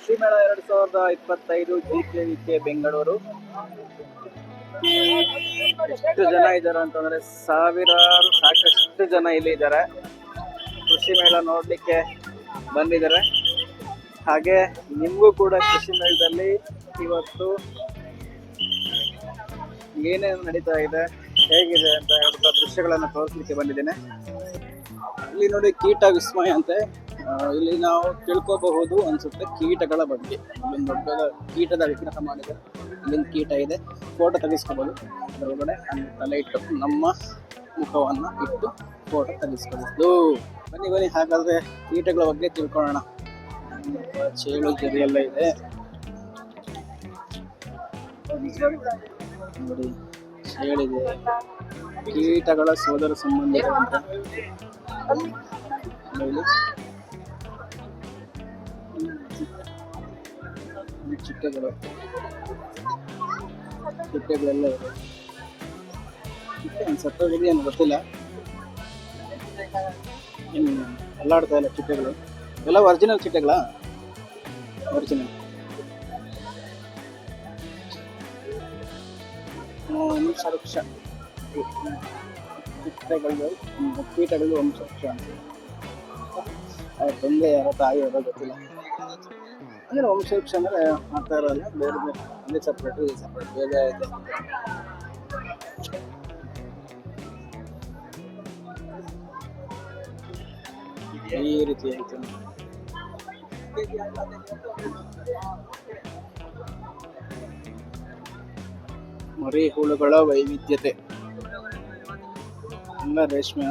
ಕೃಷಿ ಮೇಳ ಎರಡ್ ಸಾವಿರದ ಇಪ್ಪತ್ತೈದು ಜಿ ಕೆ ಬೆಂಗಳೂರು. ಎಷ್ಟು ಜನ ಇದ್ದಾರೆ ಅಂತಂದ್ರೆ ಸಾವಿರಾರು, ಸಾಕಷ್ಟು ಜನ ಇಲ್ಲಿ ಇದ್ದಾರೆ. ಕೃಷಿ ಮೇಳ ನೋಡ್ಲಿಕ್ಕೆ ಬಂದಿದ್ದಾರೆ. ಹಾಗೆ ನಿಮಗೂ ಕೂಡ ಕೃಷಿ ಮೇಳದಲ್ಲಿ ಇವತ್ತು ಏನೇನು ನಡೀತಾ ಇದೆ, ಹೇಗಿದೆ ಅಂತ ಹೇಳ್ತಾ ದೃಶ್ಯಗಳನ್ನು ತೋರಿಸ್ಲಿಕ್ಕೆ ಬಂದಿದ್ದೇನೆ. ಇಲ್ಲಿ ನೋಡಿ ಕೀಟ ವಿಸ್ಮಯ ಅಂತೆ. ಇಲ್ಲಿ ನಾವು ತಿಳ್ಕೋಬಹುದು ಅನ್ಸುತ್ತೆ ಕೀಟಗಳ ಬಗ್ಗೆ. ಇಲ್ಲೊಂದು ದೊಡ್ಡ ಕೀಟದ ವಿಗ್ರಹ ಮಾಡಿದೆ. ಇಲ್ಲೊಂದು ಕೀಟ ಇದೆ. ಫೋಟೋ ತೆಗೆಸ್ಕೋಬಹುದು ಅದರೊಳಗಡೆ ತಲೆ ಇಟ್ಟು ನಮ್ಮ ಮುಖವನ್ನ ಇಟ್ಟು ಫೋಟೋ ತೆಗೆಸ್ಕೋಬಹುದು ಬನ್ನಿ ಬನ್ನಿ, ಹಾಗಾದ್ರೆ ಕೀಟಗಳ ಬಗ್ಗೆ ತಿಳ್ಕೊಳ್ಳೋಣ. ಚೇಳು ಗೆರೆ ಎಲ್ಲ ಇದೆ. ನೋಡಿ, ಚೇಳಿದೆ. ಕೀಟಗಳ ಸೋದರ ಸಂಬಂಧಿಗಳಂತ ಚಿಟ್ಟೆಗಳು. ಚಿಟ್ಟೆಗಳೆಲ್ಲ ಇದೆ ಚಿಟ್ಟೆ ಸತ್ತೋಗಿದೆ ಏನು ಗೊತ್ತಿಲ್ಲ. ಇನ್ನು ಅಲ್ಲಾಡ್ತಾ ಇಲ್ಲ ಚಿಟ್ಟೆಗಳು. ಎಲ್ಲ ಒರಿಜಿನಲ್ ಚಿಟ್ಟೆಗಳಾ? ಒರಿಜಿನಲ್ ವಂಶವೃಕ್ಷ ಚಿಟ್ಟೆಗಳು ಕೀಟಗಳು ವಂಶವೃಕ್ಷ ಅವ್ರ ತಂದೆ ಯಾರ ತಾಯಿ ಯಾರೋ ಗೊತ್ತಿಲ್ಲ. ಅಂದ್ರೆ ಹೋಮ್ ಶೇಪ್ಸ್ ಅಂದರೆ ಮಾಡ್ತಾ ಇರೋಲ್ಲ ಬೇರೆ ಬೇರೆ ಅಂದರೆ ಸಪ್ರೇಟ್ ಇದು ಸಪ್ರೇಟ್ ಬೇರೆ ಇದೆ ಈ ರೀತಿ ಆಯಿತು. ಮರಿ ಹುಳುಗಳ ವೈವಿಧ್ಯತೆ. ಎಲ್ಲ ರೇಷ್ಮೆ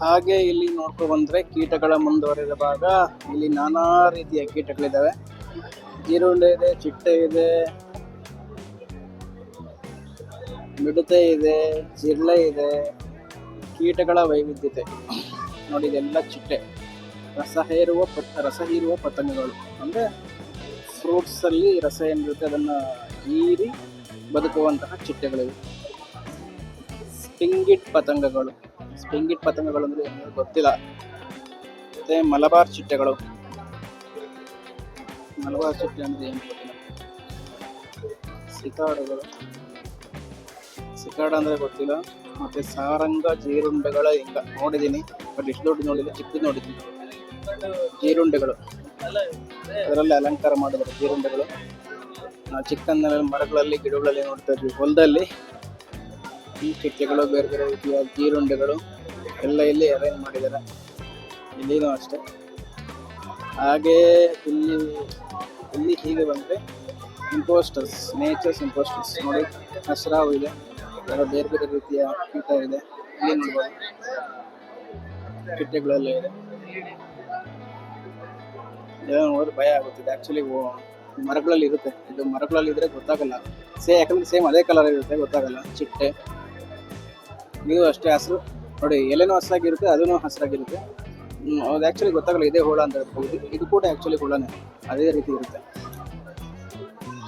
ಹಾಗೆ ಇಲ್ಲಿ ನೋಡ್ಕೊ ಬಂದ್ರೆ ಕೀಟಗಳ ಮುಂದುವರೆದ ಭಾಗ. ಇಲ್ಲಿ ನಾನಾ ರೀತಿಯ ಕೀಟಗಳಿದಾವೆ. ಜೀರುಂಡೆ ಇದೆ, ಚಿಟ್ಟೆ ಇದೆ, ಮಿಡತೆ ಇದೆ ಜಿರ್ಲೆ ಇದೆ, ಕೀಟಗಳ ವೈವಿಧ್ಯತೆ. ನೋಡಿ, ಇದೆಲ್ಲ ಚಿಟ್ಟೆ. ರಸ ಹೇರುವ ಪತ್, ರಸ ಹೀರುವ ಪತಂಗಗಳು ಅಂದ್ರೆ ಫ್ರೂಟ್ಸ್ ಅಲ್ಲಿ ರಸ ಏನಿರುತ್ತೆ ಅದನ್ನ ಹೀರಿ ಬದುಕುವಂತಹ ಚಿಟ್ಟೆಗಳಿವೆ. ಸ್ಟಿಂಗಿಟ್ ಪತಂಗಗಳು. ಸ್ಪಿಂಗಿಟ್ ಪತಂಗಗಳು ಗೊತ್ತಿಲ್ಲ. ಮತ್ತೆ ಮಲಬಾರ್ ಚಿಟ್ಟೆಗಳು. ಮಲಬಾರ್ ಚಿಟ್ಟೆ ಅಂದ್ರೆ ಏನು ಗೊತ್ತಿಲ್ಲ. ಸಿಕಾಡುಗಳು. ಸಿಕಾಡ ಅಂದ್ರೆ ಗೊತ್ತಿಲ್ಲ. ಮತ್ತೆ ಸಾರಂಗ ಜೀರುಂಡೆಗಳ ಹಿಂಗ? ನೋಡಿದೀನಿ. ಬಟ್ ಇಷ್ಟು ದೊಡ್ಡ ನೋಡಿದ್ರೆ ಚಿಕ್ಕದು ನೋಡಿದ್ದೀನಿ ಜೀರುಂಡೆಗಳು. ಅದರಲ್ಲಿ ಅಲಂಕಾರ ಮಾಡಿದ್ರು ಜೀರುಂಡೆಗಳು. ನಾವು ಚಿಕ್ಕಂದ ಮರಗಳಲ್ಲಿ, ಗಿಡಗಳಲ್ಲಿ ನೋಡ್ತಾ ಇದ್ವಿ. ಹೊಲದಲ್ಲಿ ಈ ಚಿಟ್ಟೆಗಳು ಬೇರೆ ಬೇರೆ ರೀತಿಯ ಜೀರುಂಡೆಗಳು ಎಲ್ಲ ಇಲ್ಲಿ ಅರೇಂಜ್ ಮಾಡಿದ್ದಾರೆ. ಇಲ್ಲಿನೂ ಅಷ್ಟೇ. ಹಾಗೆ ಇಲ್ಲಿ ಇಲ್ಲಿ ಹೀಗೆ ಬಂದರೆ ಇಂಪೋಸ್ಟರ್ಸ್ ನೇಚರ್ಸ್ ಇಂಪೋಸ್ಟರ್ಸ್ ನೋಡಿ, ಹಸ್ರಾವು ಇದೆ. ಬೇರೆ ಬೇರೆ ರೀತಿಯ ಕೀಟ ಇದೆ. ಇಲ್ಲಿ ನೋಡ್ಬೋದು. ಚಿಟ್ಟೆಗಳೆಲ್ಲ ಇದೆ. ನೋಡಿದ್ರೆ ಭಯ ಆಗುತ್ತಿದೆ ಆ್ಯಕ್ಚುಲಿ ಮರಗಳಲ್ಲಿ ಇರುತ್ತೆ. ಇದು ಮರಗಳಲ್ಲಿ ಇದ್ರೆ ಗೊತ್ತಾಗಲ್ಲ. ಸೇ ಯಾಕಂದ್ರೆ ಸೇಮ್ ಅದೇ ಕಲರ್ ಇರುತ್ತೆ, ಗೊತ್ತಾಗಲ್ಲ. ಚಿಟ್ಟೆ. ಇದು ಅಷ್ಟೇ ಹಸಿರು. ನೋಡಿ, ಎಲೆನೂ ಹಸಿರಾಗಿರುತ್ತೆ ಅದೂ ಹಸಿರಾಗಿರುತ್ತೆ. ಅದು ಆ್ಯಕ್ಚುಲಿ ಗೊತ್ತಾಗಲ್ಲ, ಇದೇ ಹುಳ ಅಂತ ಹೇಳ್ಬೋದು ಇದು ಕೂಡ ಆ್ಯಕ್ಚುಲಿ ಹುಳನೇ, ಅದೇ ರೀತಿ ಇರುತ್ತೆ.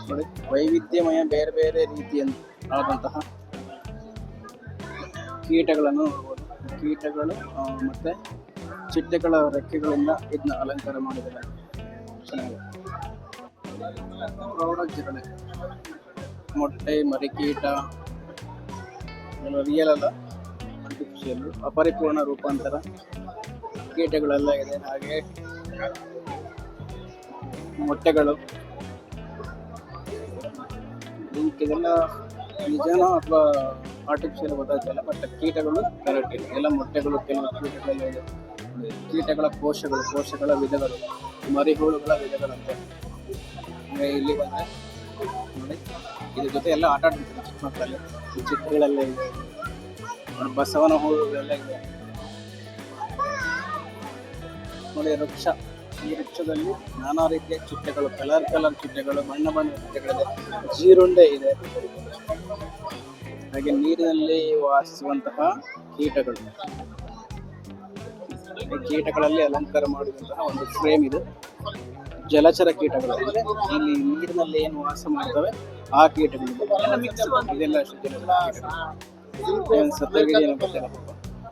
ನೋಡಿ, ವೈವಿಧ್ಯಮಯ ಬೇರೆ ಬೇರೆ ರೀತಿಯ ಆದಂತಹ ಕೀಟಗಳನ್ನು ನೋಡ್ಬೋದು. ಕೀಟಗಳು ಮತ್ತು ಚಿಟ್ಟೆಗಳ ರೆಕ್ಕೆಗಳಿಂದ ಇದನ್ನ ಅಲಂಕಾರ ಮಾಡಿದ್ದಾರೆ. ಪ್ರೌಢ ಮೊಟ್ಟೆ, ಮರಿಕೀಟ ರಿಯಲ್ ಅಲ್ಲ. ಆರ್ಟಿಫಿಷಿಯಲ್ ಅಪರಿಪೂರ್ಣ ರೂಪಾಂತರ ಕೀಟಗಳೆಲ್ಲ ಇದೆ. ಹಾಗೆ ಮೊಟ್ಟೆಗಳು. ಇದೆಲ್ಲ ನಿಜನೋ ಅಥವಾ ಆರ್ಟಿಫಿಷಿಯಲ್ ಗೊತ್ತಾಗ್ತಿಲ್ಲ ಬಟ್ ಕೀಟಗಳು ಕರೆಕ್ಟ್ ಇದೆ. ಎಲ್ಲ ಮೊಟ್ಟೆಗಳು, ಕೆಲವು ಕೀಟಗಳೆಲ್ಲ ಇದೆ. ಕೀಟಗಳ ಕೋಶಗಳು, ಕೋಶಗಳ ವಿಧಗಳು, ಮರಿಹುಳುಗಳ ವಿಧಗಳಂತೆ. ಇಲ್ಲಿ ಬಂದರೆ ನೋಡಿ, ಇದ್ರ ಜೊತೆ ಎಲ್ಲ ಆಟ ಆಡ್ತಿರ್ತಾರೆ ಚಿಕ್ಕ ಮಕ್ಕಳಲ್ಲಿ ಚಿಕ್ಕಗಳೆಲ್ಲ ಇದೆ. ಬಸವನ ಇದೆ ನೋಡಿ ವೃಕ್ಷ ಈ ವೃಕ್ಷದಲ್ಲಿ ನಾನಾ ರೀತಿಯ ಚಿಟ್ಟೆಗಳು ಕಲರ್ ಕಲರ್ ಚಿಟ್ಟೆಗಳು ಬಣ್ಣ ಬಣ್ಣ ಚಿಟ್ಟೆಗಳಿದೆ ಜೀರುಂಡೆ ಇದೆ ಹಾಗೆ ನೀರಿನಲ್ಲಿ ವಾಸಿಸುವಂತಹ ಕೀಟಗಳು ಈ ಕೀಟಗಳಲ್ಲಿ ಅಲಂಕಾರ ಮಾಡುವಂತಹ ಒಂದು ಫ್ರೇಮ್ ಇದು ಜಲಚರ ಕೀಟಗಳು ಅಂದ್ರೆ ಇಲ್ಲಿ ನೀರಿನಲ್ಲಿ ಏನು ವಾಸ ಮಾಡ್ತವೆ ಆ ಕೀಟಗಳು ಇದೆಲ್ಲ ಗೊತ್ತಿಲ್ಲ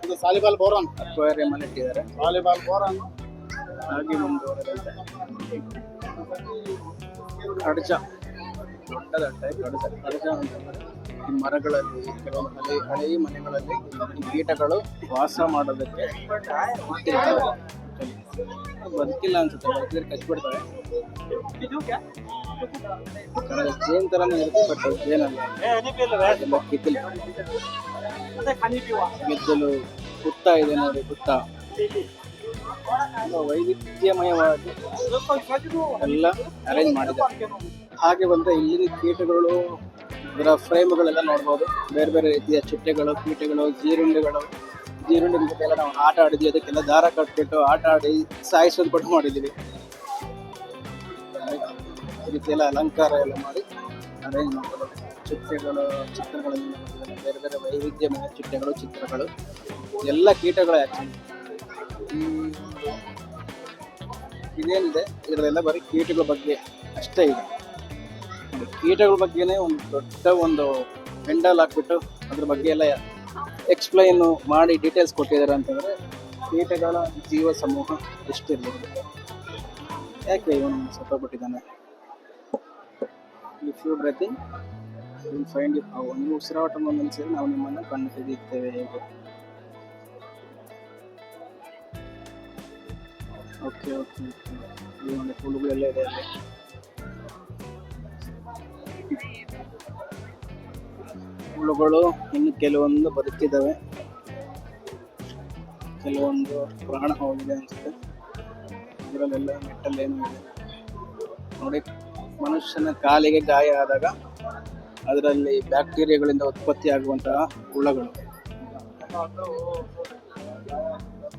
ಇದು ಸಾಲಿಬಾಲ್ ಬೋರಾನ್ ಅಕ್ವೇರಿಯಂ ಅಲ್ಲಿ ಇಟ್ಟಿದ್ದಾರೆ. ವಾಲಿಬಾಲ್ ಬೋರಾನ್ ಹಾಗೆ ಮುಂದುವರೆದಂತೆ. ಕಡಜ. ದೊಡ್ಡದಟ್ಟೆ ಕಡಜ. ಕಡಜ ಅಂತಂದ್ರೆ ಈ ಮರಗಳಲ್ಲಿ ಕೆಲವೊಂದು ಹಳೆ ಹಳೆಯ ಮನೆಗಳಲ್ಲಿ ಈ ಕೀಟಗಳು ವಾಸ ಮಾಡೋದಕ್ಕೆ. ಬದುಕಿಲ್ಲ ಅನ್ಸುತ್ತೆ. ಬದುಕಿದ್ರೆ ಕಚ್ಬಿಡ್ತವೆ. ಕಡಜ ಜೇನ್ ತರನೇ ಇರುತ್ತೆ ಬಟ್ ಜೇನಲ್ಲ ಎಲ್ಲ ಕಿತ್ತಲು. ಗೆದ್ದಲು ಇದೆ ನೋಡಿ ತುಂಬ ವೈವಿಧ್ಯಮಯವಾಗಿ ಎಲ್ಲ ಅರೇಂಜ್ ಮಾಡಿದ್ದಾರೆ. ಹಾಗೆ ಬಂದ್ರೆ ಇಲ್ಲಿನ ಕೀಟಗಳು ಇದರ ಫ್ರೇಮ್ಗಳೆಲ್ಲ ನೋಡ್ಬೋದು. ಬೇರೆ ಬೇರೆ ರೀತಿಯ ಚಿಟ್ಟೆಗಳು ಕೀಟಗಳು ಜೀರುಂಡೆಗಳು. ಜೀರುಂಡೆ ಜೊತೆ ಎಲ್ಲ ನಾವು ಆಟ ಆಡಿದ್ವಿ. ಅದಕ್ಕೆಲ್ಲ ದಾರ ಕಟ್ಬಿಟ್ಟು ಆಟ ಆಡಿ ಸಾಯಿಸೋದು ಕೊಟ್ಟು ಮಾಡಿದ್ದೀವಿ. ಈ ರೀತಿ ಅಲಂಕಾರ ಎಲ್ಲ ಮಾಡಿ ಅರೇಂಜ್ ಮಾಡ್ತಾರೆ ಚಿಟ್ಟೆಗಳು ಚಿತ್ರಗಳನ್ನು. ಬೇರೆ ಬೇರೆ ವೈವಿಧ್ಯಮಯ ಚಿಟ್ಟೆಗಳು, ಚಿತ್ರಗಳು, ಎಲ್ಲ ಕೀಟಗಳು ಆ್ಯಕ್ಚುಲಿ ಇದೇನಿದೆ? ಇದರಲ್ಲೆಲ್ಲ ಬರೀ ಕೀಟಗಳ ಬಗ್ಗೆ ಅಷ್ಟೇ ಇದೆ. ಕೀಟಗಳ ಬಗ್ಗೆನೇ ಒಂದು ದೊಡ್ಡ ಒಂದು ಪೆಂಡಲ್ ಹಾಕ್ಬಿಟ್ಟು ಅದ್ರ ಬಗ್ಗೆ ಎಲ್ಲ ಎಕ್ಸ್ಪ್ಲೈನ್ ಮಾಡಿ ಡೀಟೇಲ್ಸ್ ಕೊಟ್ಟಿದ್ದಾರೆ ಅಂತಂದ್ರೆ ಕೀಟಗಳ ಜೀವ ಸಮೂಹ ಎಷ್ಟಿರ್ಬೋದು. ಯಾಕೆ ಇವನು ಸತ್ತೋಗ್ಬಿಟ್ಟಿದ್ದಾನೆ? If you breathing will find you ಹಾವು ನೀವು ಉಸಿರಾಟ ಮುಂದೆ ನಾವು ನಿಮ್ಮನ್ನು ಕಂಡು ಹಿಡಿಯುತ್ತೇವೆ ಹೇಗೆ ಓಕೆ ಓಕೆ ಓಕೆ ನೋಡಿ ಇದೆ ಅಲ್ಲಿ ಹುಳುಗಳು ಇನ್ನು ಕೆಲವೊಂದು ಬದುಕಿದ್ದಾವೆ. ಕೆಲವೊಂದು ಪ್ರಾಣ ಹೋಗಿದೆ ಅನ್ಸುತ್ತೆ. ಇದರಲ್ಲೆಲ್ಲ ಮೆಟ್ಟಲ್ ಏನೂ ಇದೆ ನೋಡಿ. ಮನುಷ್ಯನ ಕಾಲಿಗೆ ಗಾಯ ಆದಾಗ ಅದರಲ್ಲಿ ಬ್ಯಾಕ್ಟೀರಿಯಾಗಳಿಂದ ಉತ್ಪತ್ತಿ ಆಗುವಂತಹ ಹುಳಗಳು.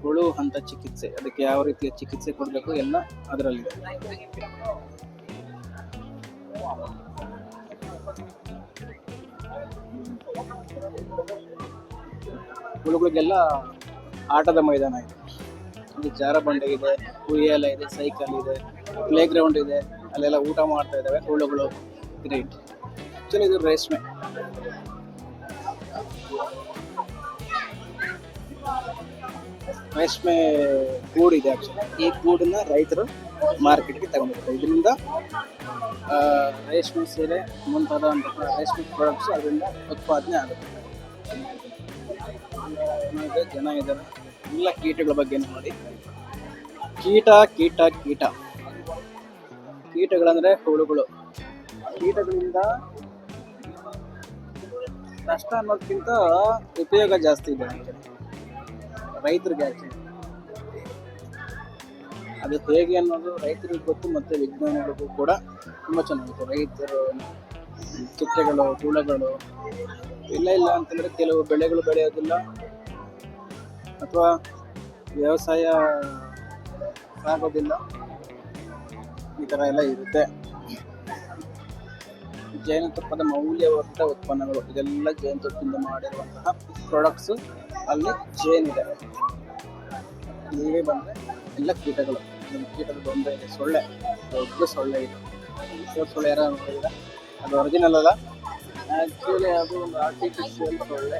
ಹುಳು ಹಂತ ಚಿಕಿತ್ಸೆ, ಅದಕ್ಕೆ ಯಾವ ರೀತಿಯ ಚಿಕಿತ್ಸೆ ಕೊಡಬೇಕು ಎಲ್ಲ ಅದರಲ್ಲಿ. ಹುಳುಗಳಿಗೆಲ್ಲ ಆಟದ ಮೈದಾನ ಇದೆ. ಇಲ್ಲಿ ಜಾರಬಂಡೆ ಇದೆ ಉಯ್ಯಾಲ ಇದೆ, ಸೈಕಲ್ ಇದೆ ಪ್ಲೇ ಗ್ರೌಂಡ್ ಇದೆ. ಅಲ್ಲೆಲ್ಲ ಊಟ ಮಾಡ್ತಾ ಇದ್ದಾವೆ ಹುಳುಗಳು ಗ್ರೇಟ್ ಆ್ಯಕ್ಚುಲಿ ಇದು ರೇಷ್ಮೆ. ರೇಷ್ಮೆ ಗೂಡಿದೆ ಆ್ಯಕ್ಚುಲಿ ಈ ಗೂಡನ್ನ ರೈತರು ಮಾರ್ಕೆಟ್ಗೆ ತಗೊಂಡಿರ್ತಾರೆ ಇದರಿಂದ ರೇಷ್ಮೆ ಸೀರೆ ಮುಂತಾದಂತಹ ರೇಷ್ಮೆ ಪ್ರಾಡಕ್ಟ್ಸ್ ಅದರಿಂದ ಉತ್ಪಾದನೆ ಆಗುತ್ತೆ. ಜನ ಇದ್ದಾರೆ. ಎಲ್ಲ ಕೀಟಗಳ ಬಗ್ಗೆ ನೋಡಿ. ಕೀಟ ಕೀಟ ಕೀಟ. ಕೀಟಗಳಂದ್ರೆ ಹುಳುಗಳು. ಕೀಟಗಳಿಂದ ನಷ್ಟ ಅನ್ನೋದಕ್ಕಿಂತ ಉಪಯೋಗ ಜಾಸ್ತಿ ಇದೆ ರೈತರಿಗೆ ಆಕ್ಚುಲಿ ಅದು ಹೇಗೆ ಅನ್ನೋದು ರೈತರಿಗೆ ಗೊತ್ತು ಮತ್ತು ವಿಜ್ಞಾನಿಗಳಿಗೂ ಕೂಡ ತುಂಬ ಚೆನ್ನಾಗಿತ್ತು ರೈತರು ಚಿಟ್ಟೆಗಳು ಹುಳಗಳು, ಇಲ್ಲ ಇಲ್ಲ ಅಂತಂದರೆ ಕೆಲವು ಬೆಳೆಗಳು ಬೆಳೆಯೋದಿಲ್ಲ. ಅಥವಾ ವ್ಯವಸಾಯ ಸಾಗೋದಿಲ್ಲ ಈ ಥರ ಎಲ್ಲ ಇರುತ್ತೆ. ಜೇನುತುಪ್ಪದ ಮೌಲ್ಯವರ್ಧಿತ ಉತ್ಪನ್ನಗಳು, ಇದೆಲ್ಲ ಜೇನುತುಪ್ಪದಿಂದ ಮಾಡಿರುವಂತಹ ಪ್ರಾಡಕ್ಟ್ಸು ಅಲ್ಲಿ ಜೇನಿದೆ ನೀವೇ ಬಂದರೆ ಎಲ್ಲ ಕೀಟಗಳು ಕೀಟದ ತೊಂದರೆ ಇದೆ, ಸೊಳ್ಳೆ, ದೊಡ್ಡ ಸೊಳ್ಳೆ ಇದೆ. ಸೊಳ್ಳೆ ಯಾರು ನೋಡಿದ್ರೆ ಅದು ಒರಿಜಿನಲ್ ಅಲ್ಲ. ಆ್ಯಕ್ಚುಲಿ ಅದು ಒಂದು ಆರ್ಟಿಫಿಷಿಯಲ್ ಸೊಳ್ಳೆ.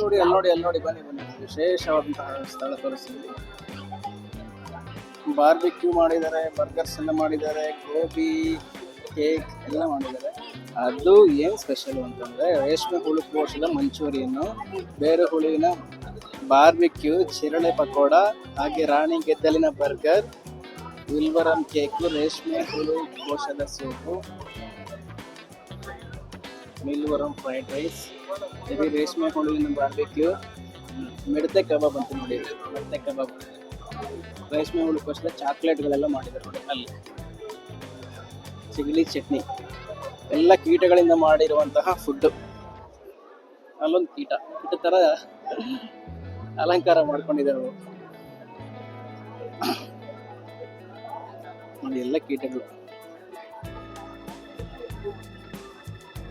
ನೋಡಿ, ಅಲ್ಲಿ ನೋಡಿ ಅಲ್ಲಿ ನೋಡಿ, ಬನ್ನಿ ಬನ್ನಿ. ವಿಶೇಷವಾದಂತಹ ಸ್ಥಳ ತೋರಿಸ್ತೀನಿ. ಬಾರ್ಬಿಕ್ಯೂ ಮಾಡಿದ್ದಾರೆ ಬರ್ಗರ್ಸ್ ಎಲ್ಲ ಮಾಡಿದ್ದಾರೆ, ಗೋಬಿ ಕೇಕ್ ಎಲ್ಲ ಮಾಡಿದ್ದಾರೆ. ಅದು ಏನು ಸ್ಪೆಷಲ್ ಅಂತಂದರೆ ರೇಷ್ಮೆ ಹುಳು ಕೋಶದ ಮಂಚೂರಿಯನ್ನು ಬೇರೆ ಹುಳುವಿನ ಬಾರ್ಬಿಕ್ಯೂ ಚಿರಳೆ ಪಕೋಡ, ಹಾಗೆ ರಾಣಿ ಗೆದ್ದಲಿನ ಬರ್ಗರ್ ವಿಲ್ವರಂ ಕೇಕು ರೇಷ್ಮೆ ಹುಳು ಕೋಶದ ಸೂಪು ಮಿಲ್ವರಂ ಫ್ರೈಡ್ ರೈಸ್ ಇದು ರೇಷ್ಮೆ ಹುಳುವಿನ ಬಾರ್ಬಿಕ್ಯೂ ಮಿಡತೆ ಕಬಾಬ್ ಅಂತ ನೋಡಿ ಮಿಡತೆ ಕಬಾಬ್. ರೇಷ್ಮೆ ಹುಳು ಕೋಶದ ಚಾಕ್ಲೇಟ್ಗಳೆಲ್ಲ ಮಾಡಿದ್ದಾರೆ ಅಲ್ಲಿ. ಚಿಗಲಿ ಚಟ್ನಿ. ಎಲ್ಲ ಕೀಟಗಳಿಂದ ಮಾಡಿರುವಂತಹ ಫುಡ್ಡು ಅಲ್ಲೊಂದು ಕೀಟ. ಕೀಟ ಥರ ಅಲಂಕಾರ ಮಾಡ್ಕೊಂಡಿದ್ದಾರೆ. ನೋಡಿ ಎಲ್ಲ ಕೀಟಗಳು.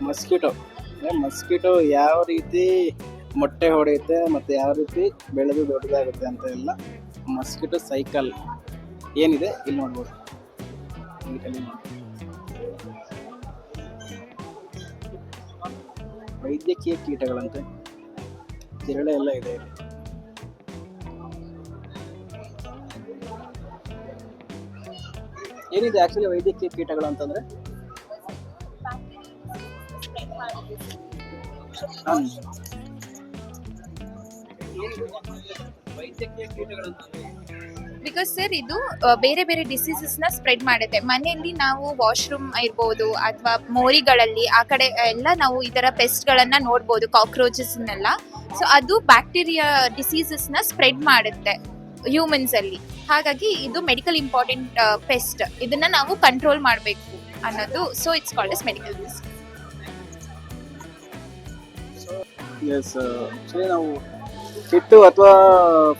ಮಸ್ಕಿಟೋ. ಮಸ್ಕಿಟೋ ಯಾವ ರೀತಿ ಮೊಟ್ಟೆ ಹೊಡೆಯುತ್ತೆ ಮತ್ತೆ ಯಾವ ರೀತಿ ಬೆಳೆದು ದೊಡ್ಡದಾಗುತ್ತೆ ಅಂತ ಎಲ್ಲ ಮಸ್ಕಿಟೋ ಸೈಕಲ್ ಏನಿದೆ, ಇಲ್ಲಿ ನೋಡ್ಬೋದು. ವೈದ್ಯಕೀಯ ಕೀಟಗಳಂತೆ ಜಿರಳೆ ಎಲ್ಲ ಇದೆ ಏನಿದೆ ಆಕ್ಚುಲಿ ವೈದ್ಯಕೀಯ ಕೀಟಗಳು ಅಂತಂದ್ರೆ? ಹ್ಮ್. ವೈದ್ಯಕೀಯ ಬಿಕಾಸ್ ಸರ್ ಇದು ಬೇರೆ ಬೇರೆ ಡಿಸೀಸಸ್ನ ಸ್ಪ್ರೆಡ್ ಮಾಡುತ್ತೆ. ಮನೆಯಲ್ಲಿ ನಾವು ವಾಶ್ರೂಮ್ ಇರ್ಬೋದು ಅಥವಾ ಮೋರಿಗಳಲ್ಲಿ ಆ ಕಡೆ ಎಲ್ಲ ನಾವು ಈ ತರ ಪೆಸ್ಟ್ ಗಳನ್ನ ನೋಡ್ಬೋದು ಕಾಕ್ರೋಚಸ್ ನೆಲ್ಲ. ಸೊ ಅದು ಬ್ಯಾಕ್ಟೀರಿಯಾ ಡಿಸೀಸಸ್ನ ಸ್ಪ್ರೆಡ್ ಮಾಡುತ್ತೆ ಹ್ಯೂಮನ್ಸ್ ಅಲ್ಲಿ. ಹಾಗಾಗಿ ಇದು ಮೆಡಿಕಲ್ ಇಂಪಾರ್ಟೆಂಟ್ ಪೆಸ್ಟ್ ಇದನ್ನ ನಾವು ಕಂಟ್ರೋಲ್ ಮಾಡಬೇಕು ಅನ್ನೋದು so it's called as medical as ನಾವು ಹಿಟ್ಟು ಅಥವಾ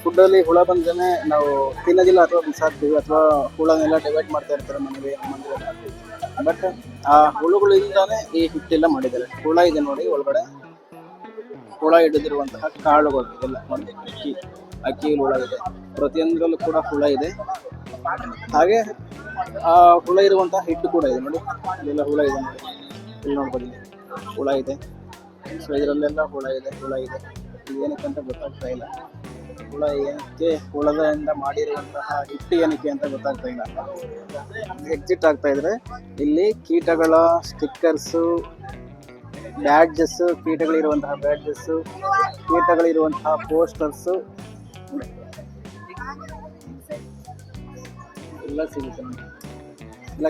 ಫುಡ್ಡಲ್ಲಿ ಹುಳ ಬಂದ್ರೆ ನಾವು ತಿನ್ನೋದಿಲ್ಲ ಅಥವಾ ಬಿಸಾಕ್ತೀವಿ ಅಥವಾ ಹುಳನೆಲ್ಲ ಡಿವೈಡ್ ಮಾಡ್ತಾ ಇರ್ತಾರೆ ಮನೆಗೆ ಬಟ್ ಆ ಹುಳುಗಳಿಂದಾನೆ ಈ ಹಿಟ್ಟೆಲ್ಲ ಮಾಡಿದ್ದಾರೆ. ಹುಳ ಇದೆ ನೋಡಿ ಒಳಗಡೆ. ಹುಳ ಹಿಡಿದಿರುವಂತಹ ಕಾಳುಗಳು ಇದೆಲ್ಲ ನೋಡಿ. ಅಕ್ಕಿ ಅಕ್ಕಿಯಲ್ಲಿ ಹುಳ ಇದೆ. ಪ್ರತಿಯೊಂದರಲ್ಲೂ ಕೂಡ ಹುಳ ಇದೆ. ಹಾಗೆ ಆ ಹುಳ ಇರುವಂತಹ ಹಿಟ್ಟು ಕೂಡ ಇದೆ ನೋಡಿ. ಇಲ್ಲೆಲ್ಲ ಹುಳ ಇದೆ ನೋಡಿ. ಇಲ್ಲಿ ನೋಡ್ಬೋದು. ಹುಳ ಇದೆ. ಸೊ ಇದರಲ್ಲೆಲ್ಲ ಹುಳ ಇದೆ, ಹುಳ ಇದು. ಏನಕ್ಕೆ ಅಂತ ಗೊತ್ತಾಗ್ತಾ ಇಲ್ಲ. ಹುಳ ಏನಕ್ಕೆ ಹುಳದಿಂದ ಮಾಡಿರುವಂತಹ ಹಿಟ್ಟು ಏನಕ್ಕೆ ಅಂತ ಗೊತ್ತಾಗ್ತಾ ಇಲ್ಲ. ಎಕ್ಸಿಟ್ ಆಗ್ತಾ ಇದ್ರೆ ಇಲ್ಲಿ ಕೀಟಗಳ ಸ್ಟಿಕ್ಕರ್ಸು ಬ್ಯಾಡ್ಜಸ್ ಕೀಟಗಳಿರುವಂತಹ ಬ್ಯಾಡ್ಜಸ್ ಕೀಟಗಳಿರುವಂತಹ ಪೋಸ್ಟರ್ಸು ಎಲ್ಲ ಸಿಗುತ್ತೆ. ಎಲ್ಲ